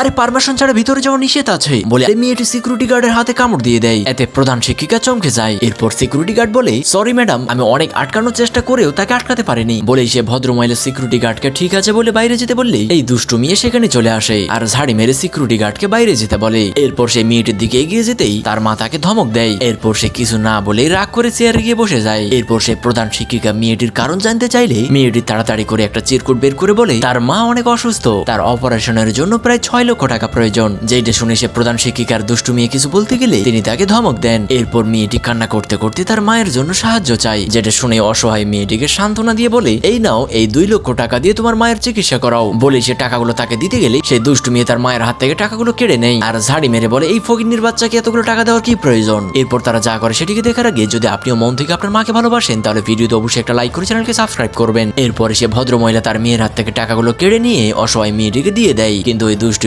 আরে পারমিশন ছাড়া ভিতরে যাওয়া নিষেধ আছে, বলে মেয়েটি সিকিউরিটি গার্ডের হাতে কামড় দিয়ে দেয় এতে প্রধান শিক্ষিকা চমকে যায়। এরপর সিকিউরিটি গার্ড বলে সরি ম্যাডাম আমি অনেক আটকানোর চেষ্টা করেও তাকে আটকাতে পারিনি। বলেই সে ভদ্র মহিলা সিকিউরিটি গার্ডকে ঠিক আছে বলে বাইরে যেতে বললে এই দুষ্টু মেয়ে সেখানে চলে আসে আর ঝাড়ি মেরে সিকিউরিটি গার্ডকে বাইরে যেতে বলে। এরপর সে মেয়েটির দিকে এগিয়ে যেতেই তার মা তাকে ধমক দেয়। এরপর সে কিছু না বলে রাগ করে চেয়ারে গিয়ে বসে যায়। এরপর সে প্রধান শিক্ষিকা মেয়েটির কারণ জানতে চাইলে মেয়েটি তাড়াতাড়ি করে একটা চিরকুট বের করে বলে, তার মা অনেক অসুস্থ। তার অপারেশনের জন্য প্রায় ছয় লক্ষ টাকা প্রয়োজন। যেটা শুনে সে প্রধান শিক্ষিকার দুষ্টু মেয়ে কিছু বলতে গেলে তিনি তাকে ধমক দেন। এরপর মেয়েটি কান্না করতে করতে তার মায়ের জন্য সাহায্য চাই যেটা শুনে অসহায় মেয়েটিকে সান্ত্বনা দিয়ে বলে, এই নাও, এই দুই লক্ষ টাকা দিয়ে তোমার মায়ের চিকিৎসা করাও। বলে সে টাকাগুলো তাকে দিতে গেলে সেই দুষ্টু মেয়ে তার মায়ের হাত থেকে টাকাগুলো কেড়ে নেয়। আর ঝাড়ি মেরে বলে, এই ফকিন্নির বাচ্চাকে এতগুলো টাকা দেওয়ার কি প্রয়োজন? এরপর তারা যা করে সেটিকে দেখার আগে যদি আপনিও মন থেকে আপনার মাকে ভালোবাসেন, তাহলে ভিডিওতে অবশ্যই একটা লাইক করে চ্যানেলকে সাবস্ক্রাইব করবেন। এরপরে সে ভদ্র মহিলা তার মেয়ের হাত থেকে টাকাগুলো কেড়ে নিয়ে অসহায় মেয়েটিকে দিয়ে দেয়। কিন্তু ওই দুষ্টু